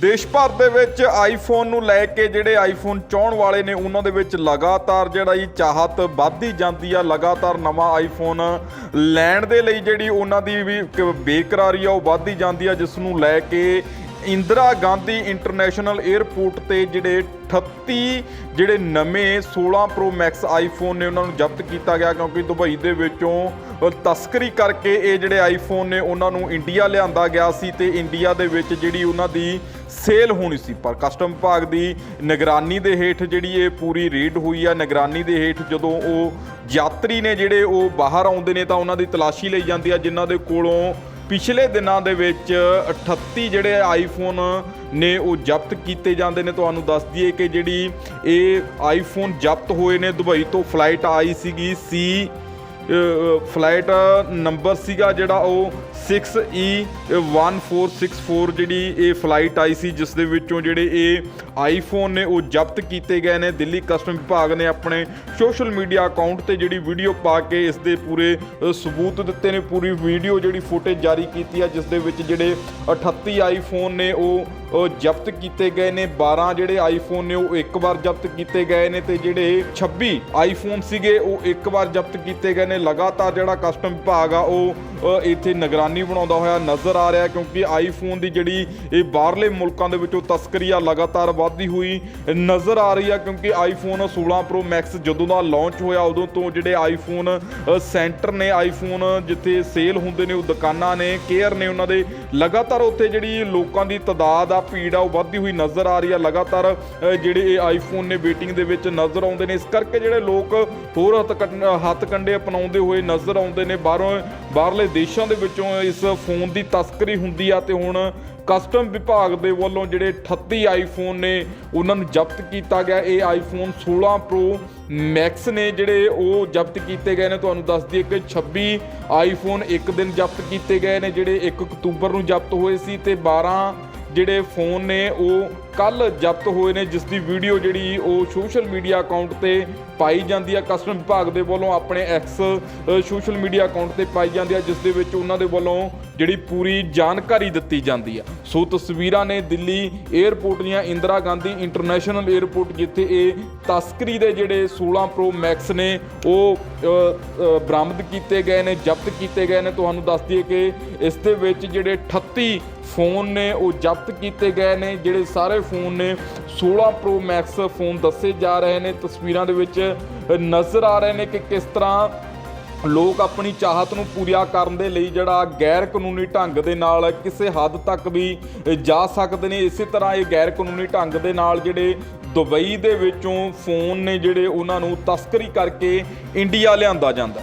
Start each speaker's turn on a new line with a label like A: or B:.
A: ਦੇਸ਼ ਭਰ ਦੇ ਵਿੱਚ ਆਈਫੋਨ ਨੂੰ ਲੈ ਕੇ ਜਿਹੜੇ ਆਈਫੋਨ ਚਾਹਣ ਵਾਲੇ ਨੇ, ਉਹਨਾਂ ਦੇ ਵਿੱਚ ਲਗਾਤਾਰ ਜਿਹੜਾ ਇਹ ਚਾਹਤ ਵੱਧਦੀ ਜਾਂਦੀ ਆ, ਲਗਾਤਾਰ ਨਵਾਂ ਆਈਫੋਨ ਲੈਣ ਦੇ ਲਈ ਜਿਹੜੀ ਉਹਨਾਂ ਦੀ ਵੀ ਬੇਕਰਾਰੀ ਆ, ਉਹ ਵੱਧਦੀ ਜਾਂਦੀ ਆ, ਜਿਸ ਨੂੰ ਲੈ ਕੇ ਇੰਦਰਾ ਗਾਂਧੀ ਇੰਟਰਨੈਸ਼ਨਲ 에ਅਰਪੋਰਟ ਤੇ ਜਿਹੜੇ 38 ਜਿਹੜੇ ਨਵੇਂ 16 ਪ੍ਰੋ ਮੈਕਸ ਆਈਫੋਨ ਨੇ ਉਹਨਾਂ ਨੂੰ ਜ਼ਬਤ ਕੀਤਾ ਗਿਆ ਕਿਉਂਕਿ ਦੁਬਈ ਦੇ ਵਿੱਚੋਂ ਤਸਕਰੀ ਕਰਕੇ ਇਹ ਜਿਹੜੇ ਆਈਫੋਨ ਨੇ ਉਹਨਾਂ ਨੂੰ ਇੰਡੀਆ ਲਿਆਂਦਾ ਗਿਆ ਸੀ ਤੇ ਇੰਡੀਆ ਦੇ ਵਿੱਚ ਜਿਹੜੀ ਉਹਨਾਂ ਦੀ ਸੇਲ ਹੋਣੀ ਸੀ। ਪਰ ਕਸਟਮ ਵਿਭਾਗ ਦੀ ਨਿਗਰਾਨੀ ਦੇ ਹੇਠ ਜਿਹੜੀ ਇਹ ਪੂਰੀ ਰੇਡ ਹੋਈ ਆ, ਨਿਗਰਾਨੀ ਦੇ ਹੇਠ ਜਦੋਂ ਉਹ ਯਾਤਰੀ ਨੇ ਜਿਹੜੇ ਉਹ ਬਾਹਰ ਆਉਂਦੇ ਨੇ ਤਾਂ ਉਹਨਾਂ ਦੀ ਤਲਾਸ਼ੀ ਲਈ ਜਾਂਦੀ ਆ, ਜਿਨ੍ਹਾਂ ਦੇ ਕੋਲੋਂ ਪਿਛਲੇ ਦਿਨਾਂ ਦੇ ਵਿੱਚ 38 ਜਿਹੜੇ ਆਈਫੋਨ ਨੇ ਉਹ ਜ਼ਬਤ ਕੀਤੇ ਜਾਂਦੇ ਨੇ। ਤੁਹਾਨੂੰ ਦੱਸ ਦਈਏ ਕਿ ਜਿਹੜੀ ਇਹ ਆਈਫੋਨ ਜ਼ਬਤ ਹੋਏ ਨੇ ਦੁਬਈ ਤੋਂ ਫਲਾਈਟ ਆਈ ਸੀਗੀ ਸੀ ਫਲਾਈਟ ਨੰਬਰ ਸੀਗਾ ਜਿਹੜਾ ਉਹ 6E1464 ਜਿਹੜੀ ਇਹ ਫਲਾਈਟ ਆਈ ਸੀ, ਜਿਸ ਦੇ ਵਿੱਚੋਂ ਜਿਹੜੇ ਇਹ ਆਈਫੋਨ ਨੇ ਉਹ ਜ਼ਬਤ ਕੀਤੇ ਗਏ ਨੇ। ਦਿੱਲੀ ਕਸਟਮ ਵਿਭਾਗ ਨੇ ਆਪਣੇ ਸੋਸ਼ਲ ਮੀਡੀਆ ਅਕਾਊਂਟ ਤੇ ਜਿਹੜੀ ਵੀਡੀਓ ਪਾ ਕੇ ਇਸ ਦੇ ਪੂਰੇ ਸਬੂਤ ਦਿੱਤੇ ਨੇ। ਪੂਰੀ ਵੀਡੀਓ ਜਿਹੜੀ ਫੁਟੇਜ ਜਾਰੀ ਕੀਤੀ ਆ, ਜਿਸ ਦੇ ਵਿੱਚ ਜਿਹੜੇ 38 ਆਈਫੋਨ ਨੇ ਉਹ ਜ਼ਬਤ ਕੀਤੇ ਗਏ ਨੇ। 12 ਜਿਹੜੇ ਆਈਫੋਨ ਨੇ ਉਹ ਇੱਕ ਵਾਰ ਜ਼ਬਤ ਕੀਤੇ ਗਏ ਨੇ ਤੇ ਜਿਹੜੇ 26 ਆਈਫੋਨ ਸੀਗੇ, ਉਹ ਇੱਕ ਵਾਰ ਜ਼ਬਤ ਕੀਤੇ ਗਏ ਨੇ। ਲਗਾਤਾਰ ਜਿਹੜਾ ਕਸਟਮ ਵਿਭਾਗ ਆ, ਉਹ ਇੱਥੇ ਨਿਗਰਾਨੀ ਬਣਾਉਂਦਾ ਹੋਇਆ ਨਜ਼ਰ ਆ ਰਿਹਾ ਕਿਉਂਕਿ ਆਈਫੋਨ ਦੀ ਜਿਹੜੀ ਇਹ ਬਾਹਰਲੇ ਮੁਲਕਾਂ ਦੇ ਵਿੱਚੋਂ ਤਸਕਰੀ ਆ ਲਗਾਤਾਰ ਵੱਧਦੀ ਹੋਈ ਨਜ਼ਰ ਆ ਰਹੀ ਆ ਕਿਉਂਕਿ ਆਈਫੋਨ 16 ਪ੍ਰੋ ਮੈਕਸ ਜਦੋਂ ਦਾ ਲਾਂਚ ਹੋਇਆ, ਉਦੋਂ ਤੋਂ ਜਿਹੜੇ ਆਈਫੋਨ ਸੈਂਟਰ ਨੇ ਆਈਫੋਨ ਜਿੱਥੇ ਸੇਲ ਹੁੰਦੇ ਨੇ, ਉਹ ਦੁਕਾਨਾਂ ਨੇ ਕੇਅਰ ਨੇ ਉਹਨਾਂ ਦੇ, ਲਗਾਤਾਰ ਉੱਥੇ ਜਿਹੜੀ ਲੋਕਾਂ ਦੀ ਤਦਾਦ ਆ, ਭੀੜ ਆ, ਉਹ ਵੱਧਦੀ ਹੋਈ ਨਜ਼ਰ ਆ ਰਹੀ ਆ। ਲਗਾਤਾਰ ਜਿਹੜੇ ਇਹ ਆਈਫੋਨ ਨੇ ਵੇਟਿੰਗ ਦੇ ਵਿੱਚ ਨਜ਼ਰ ਆਉਂਦੇ ਨੇ। ਇਸ ਕਰਕੇ ਜਿਹੜੇ ਲੋਕ ਹੋਰ ਹੱਥ ਕੰਡ- ਹੱਥ ਕੰਡੇ ਅਪਣਾਉਂਦੇ ਹੋਏ ਨਜ਼ਰ ਆਉਂਦੇ ਨੇ, ਬਾਹਰੋਂ ਬਾਹਰਲੇ ਦੇਸ਼ਾਂ ਦੇ ਵਿੱਚੋਂ ਇਸ ਫੋਨ ਦੀ ਤਸਕਰੀ ਹੁੰਦੀ ਆ ਤੇ ਹੁਣ ਕਸਟਮ ਵਿਭਾਗ ਦੇ ਵੱਲੋਂ ਜਿਹੜੇ 38 ਆਈਫੋਨ ਨੇ, ਉਹਨਾਂ ਨੂੰ ਜ਼ਬਤ ਕੀਤਾ ਗਿਆ। ਇਹ ਆਈਫੋਨ 16 ਪ੍ਰੋ ਮੈਕਸ ਨੇ ਜਿਹੜੇ ਉਹ ਜ਼ਬਤ ਕੀਤੇ ਗਏ ਨੇ। ਤੁਹਾਨੂੰ ਦੱਸ ਦਈਏ ਕਿ 26 ਆਈਫੋਨ ਇੱਕ ਦਿਨ ਜ਼ਬਤ ਕੀਤੇ ਗਏ ਨੇ, ਜਿਹੜੇ 1 ਅਕਤੂਬਰ ਨੂੰ ਜ਼ਬਤ ਹੋਏ ਸੀ ਤੇ 12 ਜਿਹੜੇ ਫੋਨ ਨੇ, ਉਹ ਕੱਲ ਜ਼ਬਤ ਹੋਏ ਨੇ, ਜਿਸ ਦੀ ਵੀਡੀਓ ਜਿਹੜੀ ਉਹ ਸੋਸ਼ਲ ਮੀਡੀਆ ਅਕਾਊਂਟ ਤੇ ਪਾਈ ਜਾਂਦੀ ਆ। ਕਸਟਮ ਵਿਭਾਗ ਦੇ ਵੱਲੋਂ ਆਪਣੇ ਐਕਸ ਸੋਸ਼ਲ ਮੀਡੀਆ ਅਕਾਊਂਟ ਤੇ ਪਾਈ ਜਾਂਦੀ ਆ, ਜਿਸ ਦੇ ਵਿੱਚ ਉਹਨਾਂ ਦੇ ਵੱਲੋਂ ਜਿਹੜੀ ਪੂਰੀ ਜਾਣਕਾਰੀ ਦਿੱਤੀ ਜਾਂਦੀ ਆ। ਸੋ ਤਸਵੀਰਾਂ ਨੇ ਦਿੱਲੀ 에ਅਰਪੋਰਟ ਦੀਆਂ, ਇੰਦਰਾ ਗਾਂਧੀ ਇੰਟਰਨੈਸ਼ਨਲ 에ਅਰਪੋਰਟ ਜਿੱਥੇ ਇਹ ਤਸਕਰੀ ਦੇ ਜਿਹੜੇ 16 ਪ੍ਰੋ ਮੈਕਸ ਨੇ, ਉਹ ਬਰਾਮਦ ਕੀਤੇ ਗਏ ਨੇ, ਜ਼ਬਤ ਕੀਤੇ ਗਏ ਨੇ। ਤੁਹਾਨੂੰ ਦੱਸ ਦਈਏ ਕਿ ਇਸ ਦੇ ਵਿੱਚ ਜਿਹੜੇ 38 ਫੋਨ ਨੇ, ਉਹ ਜ਼ਬਤ ਕੀਤੇ ਗਏ ਨੇ, ਜਿਹੜੇ ਸਾਰੇ ਫੋਨ ਨੇ 16 ਪ੍ਰੋ ਮੈਕਸ ਫੋਨ ਦੱਸੇ ਜਾ ਰਹੇ ਨੇ। ਤਸਵੀਰਾਂ ਦੇ ਵਿੱਚ ਨਜ਼ਰ ਆ ਰਹੇ ਨੇ ਕਿ ਕਿਸ ਤਰ੍ਹਾਂ ਲੋਕ ਆਪਣੀ ਚਾਹਤ ਨੂੰ ਪੂਰਾ ਕਰਨ ਦੇ ਲਈ ਜਿਹੜਾ ਗੈਰ ਕਾਨੂੰਨੀ ਢੰਗ ਦੇ ਨਾਲ ਕਿਸੇ ਹੱਦ ਤੱਕ ਵੀ ਜਾ ਸਕਦੇ ਨੇ। ਇਸੇ ਤਰ੍ਹਾਂ ਇਹ ਗੈਰ ਕਾਨੂੰਨੀ ਢੰਗ ਦੇ ਨਾਲ ਜਿਹੜੇ ਦੁਬਈ ਦੇ ਵਿੱਚੋਂ ਫੋਨ ਨੇ ਜਿਹੜੇ ਉਹਨਾਂ ਨੂੰ ਤਸਕਰੀ ਕਰਕੇ ਇੰਡੀਆ ਲਿਆਂਦਾ ਜਾਂਦਾ।